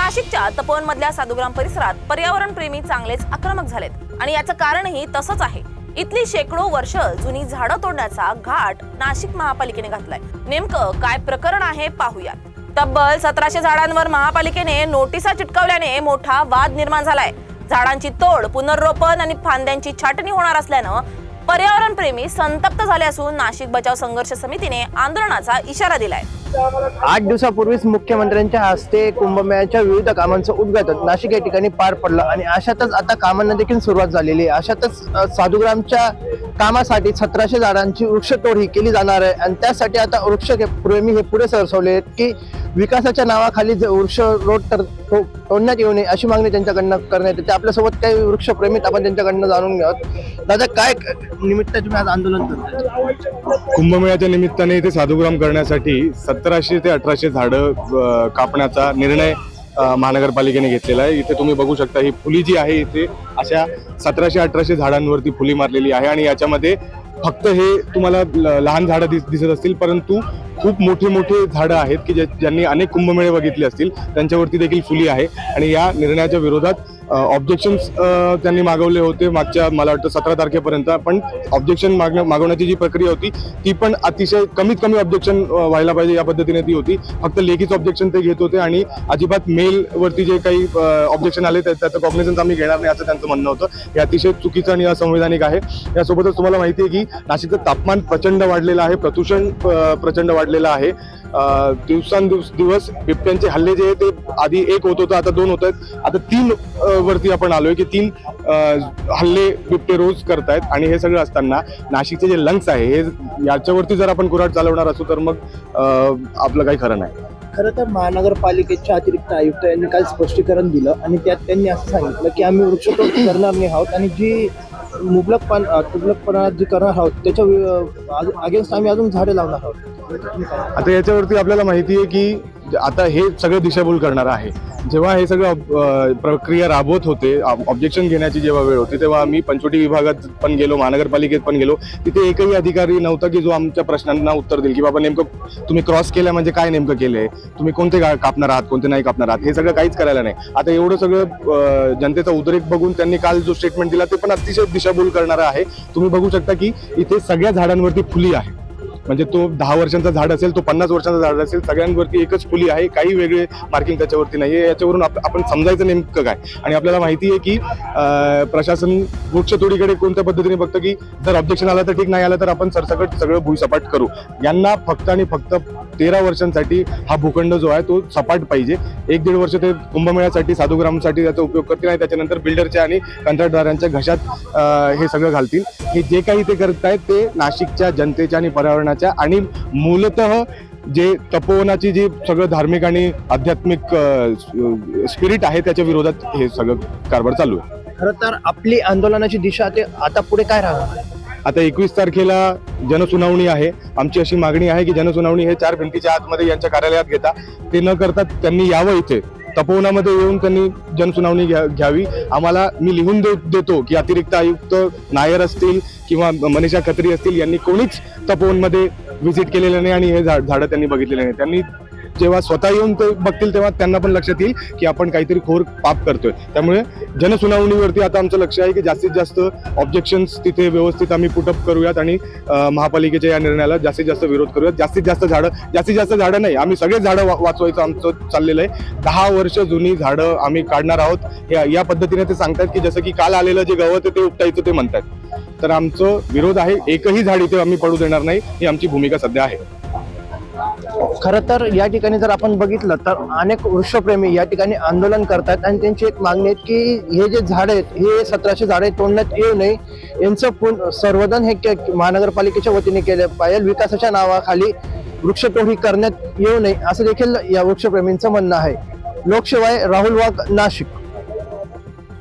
नाशिकच्या तपोवन मधल्या साधुग्राम परिसरात पर्यावरण प्रेमी चांगलेच आक्रमक झालेत. आणि याचं कारणही तसंच आहे. इथली शेकडो वर्ष जुनी झाडं तोडण्याचा घाट नाशिक महापालिकेने घातलाय. नेमकं काय प्रकरण आहे पाहूयात. तब्बल सतराशे झाडांवर महापालिकेने नोटिसा चिटकवल्याने मोठा वाद निर्माण झालाय. झाडांची तोड पुनर्रोपण आणि फांद्यांची छाटणी होणार असल्यानं पर्यावरण प्रेमी संतप्त झाले असून नाशिक बचाव संघर्ष समितीने आंदोलनाचा इशारा दिलाय. आठ दिवसापूर्वीच मुख्यमंत्र्यांच्या हस्ते कुंभमेळ्याच्या विविध कामांचं उद्घाटन नाशिक या ठिकाणी पार पडलं आणि अशातच आता कामांना देखील सुरुवात झालेली आहे. अशातच साधुग्रामच्या कामासाठी सतराशे झाडांची वृक्षतोड ही केली जाणार आहे. आणि त्यासाठी आता वृक्ष के- प्रेमी हे पुढे सरसवले आहेत की विकासाच्या नावाखाली जे वृक्ष रोड तर तोडण्यात येऊ नये अशी मागणी त्यांच्याकडनं करण्यात येते. आपल्यासोबत काही वृक्षप्रेमीत आपण त्यांच्याकडनं जाणून घ्यावं दादा काय निमित्त तुम्ही आज आंदोलन करताय? कुंभमेळ्याच्या निमित्ताने इथे साधुग्राम करण्यासाठी सतराशे ते अठराशे झाडं कापण्याचा निर्णय महानगरपालिकेने घेतलेला आहे. इथे तुम्ही बघू शकता ही फुली जी आहे इथे अशा सतराशे अठराशे झाडांवरती फुली मारलेली आहे आणि याच्यामध्ये फक्त हे तुम्हाला ल- लहान झाडं दिस दिसत असतील परंतु खूप मोठे मोठे झाडं आहेत की ज्या- ज्यांनी अनेक कुंभमेळे बघितले असतील त्यांच्यावरती देखील फुली आहे. आणि या निर्णयाच्या विरोधात ऑब्जेक्शन्स त्यांनी मागवले होते मागच्या मला वाटतं सतरा तारखेपर्यंत. पण ऑब्जेक्शन मागण्या मागवण्याची जी प्रक्रिया होती ती पण अतिशय कमीत कमी ऑब्जेक्शन व्हायला पाहिजे या पद्धतीने ती होती. फक्त लेखीच ऑब्जेक्शन ते घेत होते आणि अजिबात मेलवरती जे काही ऑब्जेक्शन आले त्याचं कॉग्निझन्स आम्ही घेणार नाही असं त्यांचं म्हणणं होतं. हे अतिशय चुकीचं आणि असंवैधानिक आहे. यासोबतच तुम्हाला माहिती आहे की नाशिकचं तापमान प्रचंड वाढलेलं आहे. प्रदूषण प्रचंड वाढलेलं आहे. दिवसांदिवस दिवस बिबट्यांचे हल्ले जे आहे ते आधी एक होत होतं आता दोन होत आहेत. आता तीन वरती आपण आलोय की तीन हल्ले बिबटे रोज करतायत आणि हे सगळं असताना नाशिकचे जे लंग्स आहे हे याच्यावरती जर आपण कुऱ्हाड चालवणार असू तर मग आपलं काही खरं नाही. खरं तर महानगरपालिकेच्या अतिरिक्त आयुक्त यांनी काल स्पष्टीकरण दिलं आणि त्यात त्यांनी असं सांगितलं की आम्ही वृक्षतोड करणार नाही आहोत आणि जी मुबलकपण तुबलकपणा जी करणार आहोत त्याच्या अगेन्स्ट आम्ही अजून झाडे लावणार आहोत. आता याच्यावरती आपल्याला माहिती आहे की आता हे सगळं दिशाभूल करणार आहे. जेव्हा हे सगळं प्रक्रिया राबवत होते ऑब्जेक्शन घेण्याची जेव्हा वेळ होती तेव्हा आम्ही पंचवटी विभागात पण गेलो महानगरपालिकेत पण गेलो. तिथे एकही अधिकारी नव्हता की जो आमच्या प्रश्नांना उत्तर देईल की बाबा नेमकं तुम्ही क्रॉस केलं म्हणजे काय नेमकं केलंय? तुम्ही कोणते कापणार आहात कोणते नाही कापणार आहात? हे सगळं काहीच करायला नाही. आता एवढं सगळं जनतेचा उद्रेक बघून त्यांनी काल जो स्टेटमेंट दिला ते पण अतिशय दिशाभूल करणारा आहे. तुम्ही बघू शकता की इथे सगळ्या झाडांवरती फुली आहे. म्हणजे तो दहा वर्षांचा झाड असेल तो पन्नास वर्षांचा झाड असेल सगळ्यांवरती एकच फुली आहे काही वेगळे मार्किंग त्याच्यावरती नाही आहे. याच्यावरून आपण समजायचं नेमकं काय? आणि आपल्याला माहिती आहे की प्रशासन वृक्षतोडीकडे कोणत्या पद्धतीने बघतं की जर ऑब्जेक्शन आलं तर ठीक नाही आलं तर आपण सरसकट सगळं भुईसपाट करू. यांना फक्त आणि फक्त तेरा वर्षांसाठी हा भूखंड जो आहे तो सपाट पाहिजे. एक दीड वर्ष ते कुंभमेळ्यासाठी साधुग्रामसाठी त्याचा उपयोग करतील आणि त्याच्यानंतर बिल्डरच्या आणि कंत्राटदारांच्या घशात हे सगळं घालतील. हे जे काही ते करत आहेत ते नाशिकच्या जनतेच्या आणि पर्यावरणाच्या आणि मूलतः जे तपोवनाची जी सगळं धार्मिक आणि आध्यात्मिक स्पिरिट आहे त्याच्या विरोधात हे सगळं कारभार चालू आहे. खरं तर आपली आंदोलनाची दिशा ते आता पुढे काय राहणार? आता एकवीस तारखेला जनसुनावणी आहे. आमची अशी मागणी आहे की जनसुनावणी हे चार भिंतीच्या आतमध्ये यांच्या कार्यालयात घेता. ते न करता त्यांनी यावं इथे. तपोवनामध्ये येऊन त्यांनी जनसुनावणी घ्या घ्यावी. आम्हाला मी लिहून दे देतो की अतिरिक्त आयुक्त नायर असतील किंवा मनीषा खत्री असतील यांनी कोणीच तपोवनमध्ये व्हिजिट केलेलं नाही आणि हे झाड झाडं त्यांनी बघितलेलं नाही. त्यांनी जेव्हा स्वतः येऊन ते बघतील तेव्हा त्यांना पण लक्षात येईल की आपण काहीतरी खोर पाप करतोय. त्यामुळे जनसुनावणीवरती आता आमचं लक्ष आहे की जास्तीत जास्त ऑब्जेक्शन्स तिथे व्यवस्थित आम्ही पुटअप करूयात आणि महापालिकेच्या या निर्णयाला जास्तीत जास्त विरोध करूयात. जास्तीत जास्त झाडं जास्तीत जास्त झाडं नाही आम्ही सगळेच झाडं वा- वाचवायचं आमचं चाललेलं आहे. दहा वर्ष जुनी झाडं आम्ही काढणार आहोत. या पद्धतीने ते सांगतात की जसं की काल आलेलं जे गवत आहे ते उपटायचं ते म्हणतात. तर आमचं विरोध आहे एकही झाड इथे आम्ही पडू देणार नाही ही आमची भूमिका सध्या आहे. खरं तर या ठिकाणी जर आपण बघितलं तर अनेक वृक्षप्रेमी या ठिकाणी आंदोलन करतात आणि त्यांची एक मागणी आहे की हे जे झाड आहेत हे सतराशे झाडे तोडण्यात येऊ नये. यांचं पुन संवर्धन हे के- महानगरपालिकेच्या वतीने केलं पाहिजे. विकासाच्या नावाखाली वृक्षतोडी करण्यात येऊ नये असं देखील या वृक्षप्रेमींचं म्हणणं आहे. लोकशिवाय राहुल वाघ नाशिक.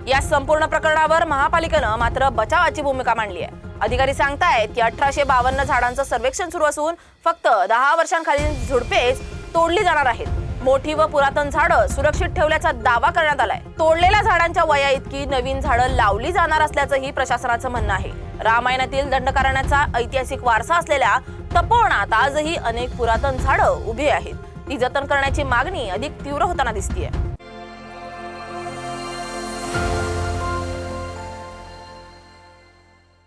या संपूर्ण प्रकरणावर महापालिकेनं मात्र बचावाची भूमिका मांडली आहे. अधिकारी सांगतायत की अठराशे बावन्न झाडांचं सर्वेक्षण सुरू असून फक्त दहा वर्षांखालील झुडपेच तोडली जाणार आहेत. मोठी व पुरातन झाडं सुरक्षित ठेवल्याचा दावा करण्यात आलाय. तोडलेल्या झाडांच्या वया इतकी नवीन झाडं लावली जाणार असल्याचंही प्रशासनाचं म्हणणं आहे. रामायणातील दंडकारण्याचा ऐतिहासिक वारसा असलेल्या तपोवनात आजही अनेक पुरातन झाडं उभी आहेत. ती जतन करण्याची मागणी अधिक तीव्र होताना दिसतीये.